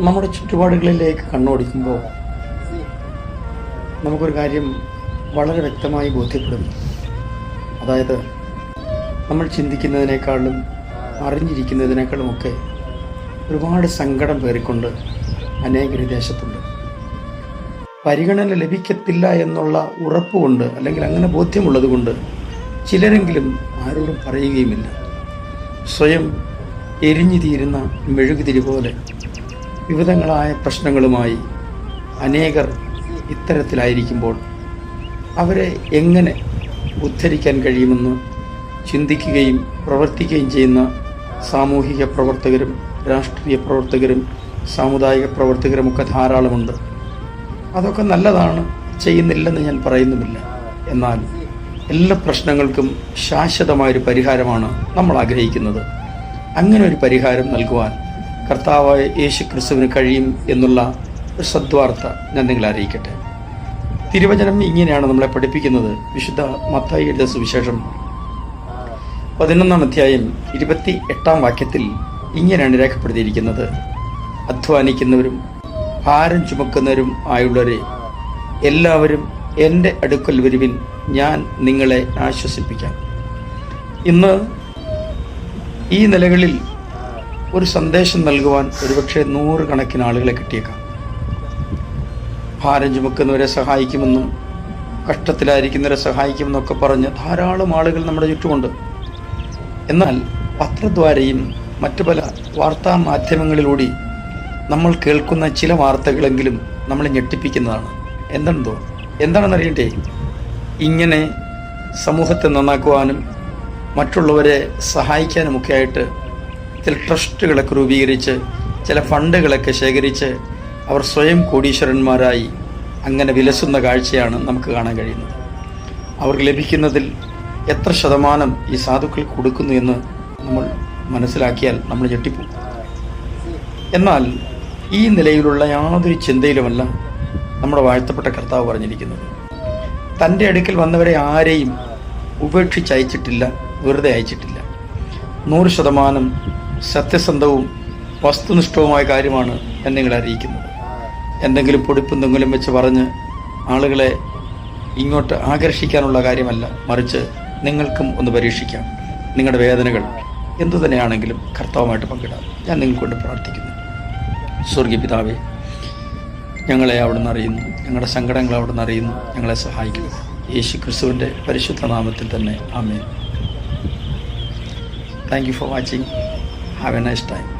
നമ്മുടെ ചുറ്റുപാടുകളിലേക്ക് കണ്ണോടിക്കുമ്പോൾ നമുക്കൊരു കാര്യം വളരെ വ്യക്തമായി ബോധ്യപ്പെടുന്നു. അതായത് നമ്മൾ ചിന്തിക്കുന്നതിനേക്കാളും അറിഞ്ഞിരിക്കുന്നതിനേക്കാളും ഒക്കെ ഒരുപാട് സങ്കടം പേറിക്കൊണ്ട് അനേകർ വിദേശത്തുണ്ട് ദേശത്തുണ്ട്. പരിഗണന ലഭിക്കത്തില്ല എന്നുള്ള ഉറപ്പുകൊണ്ട് അല്ലെങ്കിൽ അങ്ങനെ ബോധ്യമുള്ളത് കൊണ്ട് ചിലരെങ്കിലും ആരോടും പറയുകയുമില്ല. സ്വയം എരിഞ്ഞു തീരുന്ന മെഴുകുതിരി പോലെ വിവിധങ്ങളായ പ്രശ്നങ്ങളുമായി അനേകർ ഇത്തരത്തിലായിരിക്കുമ്പോൾ അവരെ എങ്ങനെ ഉദ്ധരിക്കാൻ കഴിയുമെന്ന് ചിന്തിക്കുകയും പ്രവർത്തിക്കുകയും ചെയ്യുന്ന സാമൂഹിക പ്രവർത്തകരും രാഷ്ട്രീയ പ്രവർത്തകരും സാമുദായിക പ്രവർത്തകരുമൊക്കെ ധാരാളമുണ്ട്. അതൊക്കെ നല്ലതാണ് ചെയ്യുന്നില്ലെന്ന് ഞാൻ പറയുന്നുമില്ല. എന്നാൽ എല്ലാ പ്രശ്നങ്ങൾക്കും ശാശ്വതമായൊരു പരിഹാരമാണ് നമ്മൾ ആഗ്രഹിക്കുന്നത്. അങ്ങനെ ഒരു പരിഹാരം നൽകുവാൻ കർത്താവായ യേശു ക്രിസ്തുവിന് കഴിയും എന്നുള്ള ഒരു സദ്വാർത്ത ഞാൻ നിങ്ങളെ അറിയിക്കട്ടെ. തിരുവചനം ഇങ്ങനെയാണ് നമ്മളെ പഠിപ്പിക്കുന്നത്. വിശുദ്ധ മത്തായി എഴുത സുവിശേഷം പതിനൊന്നാം അധ്യായം ഇരുപത്തി എട്ടാം വാക്യത്തിൽ ഇങ്ങനെയാണ് രേഖപ്പെടുത്തിയിരിക്കുന്നത്. അധ്വാനിക്കുന്നവരും ഭാരം ചുമക്കുന്നവരും ആയുള്ളവരെ എല്ലാവരും എന്റെ അടുക്കൽ വരുവിൻ ഞാൻ നിങ്ങളെ ആശ്വസിപ്പിക്കാം. ഇന്ന് ഈ നിലകളിൽ ഒരു സന്ദേശം നൽകുവാൻ ഒരുപക്ഷെ നൂറുകണക്കിന് ആളുകളെ കിട്ടിയേക്കാം. ഭാരം ചുമക്കുന്നവരെ സഹായിക്കുമെന്നും കഷ്ടത്തിലായിരിക്കുന്നവരെ സഹായിക്കുമെന്നൊക്കെ പറഞ്ഞ് ധാരാളം ആളുകൾ നമ്മുടെ ചുറ്റുമുണ്ട്. എന്നാൽ പത്രദ്വാരയും മറ്റു പല വാർത്താ മാധ്യമങ്ങളിലൂടെ നമ്മൾ കേൾക്കുന്ന ചില വാർത്തകളെങ്കിലും നമ്മളെ ഞെട്ടിപ്പിക്കുന്നതാണ്. എന്തെന്തോ എന്താണെന്ന് അറിയണ്ടേ? ഇങ്ങനെ സമൂഹത്തെ നന്നാക്കുവാനും മറ്റുള്ളവരെ സഹായിക്കാനുമൊക്കെ ആയിട്ട് ചില ട്രസ്റ്റുകളൊക്കെ രൂപീകരിച്ച് ചില ഫണ്ടുകളൊക്കെ ശേഖരിച്ച് അവർ സ്വയം കോടീശ്വരന്മാരായി അങ്ങനെ വിലസുന്ന കാഴ്ചയാണ് നമുക്ക് കാണാൻ കഴിയുന്നത്. അവർക്ക് ലഭിക്കുന്നതിൽ എത്ര ശതമാനം ഈ സാധുക്കൾ കൊടുക്കുന്നു എന്ന് നമ്മൾ മനസ്സിലാക്കിയാൽ നമ്മൾ ഞെട്ടിപ്പോകും. എന്നാൽ ഈ നിലയിലുള്ള യാതൊരു ചിന്തയിലുമല്ല നമ്മുടെ വാഴ്ത്തപ്പെട്ട കർത്താവ് പറഞ്ഞിരിക്കുന്നത്. തന്റെ അടുക്കൽ വന്നവരെ ആരെയും ഉപേക്ഷിച്ച് അയച്ചിട്ടില്ല വെറുതെ അയച്ചിട്ടില്ല. നൂറ് ശതമാനം സത്യസന്ധവും വസ്തുനിഷ്ഠവുമായ കാര്യമാണ് എന്നെ അറിയിക്കുന്നത്. എന്തെങ്കിലും പൊടിപ്പും തെങ്കിലും വെച്ച് പറഞ്ഞ് ആളുകളെ ഇങ്ങോട്ട് ആകർഷിക്കാനുള്ള കാര്യമല്ല മറിച്ച് നിങ്ങൾക്കും ഒന്ന് പരീക്ഷിക്കാം. നിങ്ങളുടെ വേദനകൾ എന്തു തന്നെയാണെങ്കിലും കർത്താവുമായിട്ട് പങ്കിടാം. ഞാൻ നിങ്ങൾക്കൊണ്ട് പ്രാർത്ഥിക്കുന്നു. സ്വർഗീയ പിതാവേ ഞങ്ങളെ അവിടുന്ന് അറിയുന്നു. ഞങ്ങളുടെ സങ്കടങ്ങൾ അവിടുന്ന് അറിയുന്നു. ഞങ്ങളെ സഹായിക്കുന്നു. യേശു ക്രിസ്തുവിന്റെ പരിശുദ്ധ നാമത്തിൽ തന്നെ. ആമേ thank you for watching Have a nice time.